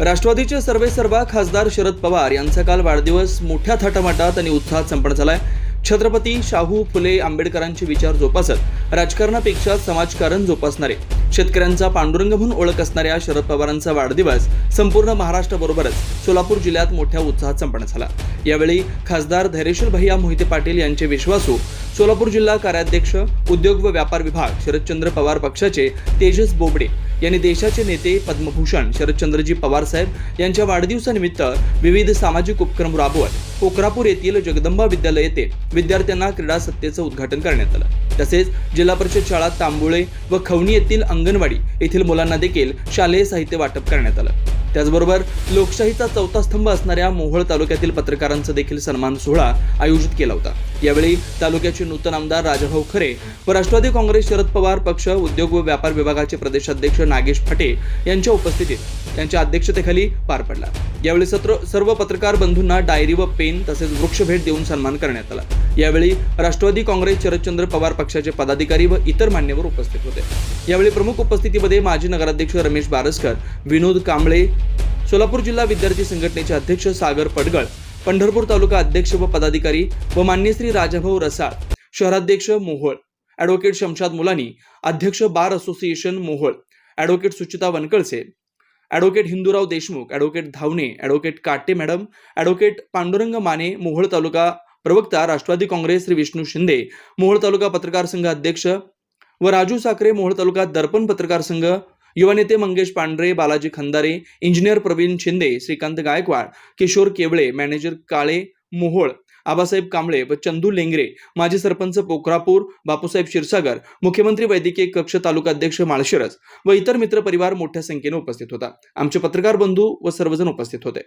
राष्ट्रवादीचे सर्वे सर्वा खासदार शरद पवार यांचा काल वाढदिवस मोठ्या थाटामाटात आणि उत्साहात संपन्न झालाय. छत्रपती शाहू फुले आंबेडकरांचे विचार जोपासत राजकारणापेक्षा समाजकारण जोपासणारे. शेतकऱ्यांचा पांडुरंग म्हणून ओळख असणाऱ्या शरद पवारांचा वाढदिवस संपूर्ण महाराष्ट्राबरोबरच सोलापूर जिल्ह्यात मोठ्या उत्साहात संपन्न झाला. यावेळी खासदार धैर्यशील भैया मोहिते पाटील यांचे विश्वासू सोलापूर जिल्हा कार्याध्यक्ष उद्योग व व्यापार विभाग शरदचंद्र पवार पक्षाचे तेजस बोबडे यांनी देशाचे नेते पद्मभूषण शरदचंद्रजी पवार साहेब यांच्या वाढदिवसानिमित्त विविध सामाजिक उपक्रम राबवत कोकरापूर येथील जगदंबा विद्यालय येथे विद्यार्थ्यांना क्रीडा सत्तेचं उद्घाटन करण्यात आलं. तसेच जिल्हा परिषद शाळा तांबुळे व खवणी येथील अंगणवाडी येथील मुलांना देखील शालेय साहित्य वाटप करण्यात आलं. त्याचबरोबर लोकशाहीचा चौथा स्तंभ असणाऱ्या मोहोळ तालुक्यातील पत्रकारांचा देखील सन्मान सोहळा आयोजित केला होता. यावेळी तालुक्याचे नूतन आमदार राजाभाऊ खरे व राष्ट्रवादी काँग्रेस शरद पवार पक्ष उद्योग व व्यापार विभागाचे प्रदेशाध्यक्ष नागेश फाटे यांच्या उपस्थितीत त्यांच्या अध्यक्षतेखाली पार पडला. यावेळी सत्र सर्व पत्रकार बंधूंना डायरी व पेन तसेच वृक्ष भेट देऊन सन्मान करण्यात आला. यावेळी राष्ट्रवादी काँग्रेस शरदचंद्र पवार पक्षाचे पदाधिकारी व इतर मान्यवर उपस्थित होते. यावेळी प्रमुख उपस्थितीमध्ये माजी नगराध्यक्ष रमेश बारसकर विनोद कांबळे सोलापूर जिल्हा विद्यार्थी संघटनेचे अध्यक्ष सागर पडगळ पंढरपूर तालुका अध्यक्ष व पदाधिकारी व मान्य श्री राजाभाऊ रसाळ शहराध्यक्ष मोहोळ ॲडव्होकेट शमशाद मुलानी अध्यक्ष bar association Mohol advocate Suchita Wankalse advocate Hindurao Deshmukh advocate Dhawane advocate Kate madam advocate Pandurang Mane Mohol taluka प्रवक्ता राष्ट्रवादी काँग्रेस श्री विष्णू शिंदे मोहोळ तालुका पत्रकार संघ अध्यक्ष व राजू साखरे मोहोळ तालुका दर्पण पत्रकार संघ युवा नेते मंगेश पांढरे बालाजी खंदारे इंजिनियर प्रवीण शिंदे श्रीकांत गायकवाड किशोर केवळे मॅनेजर काळे मोहोळ आबासाहेब कांबळे व चंदू लेंगरे माजी सरपंच पोखरापूर बापूसाहेब क्षीरसागर मुख्यमंत्री वैद्यकीय कक्ष तालुका अध्यक्ष माळशिरस व इतर मित्रपरिवार मोठ्या संख्येने उपस्थित होता. आमचे पत्रकार बंधू व सर्वजण उपस्थित होते.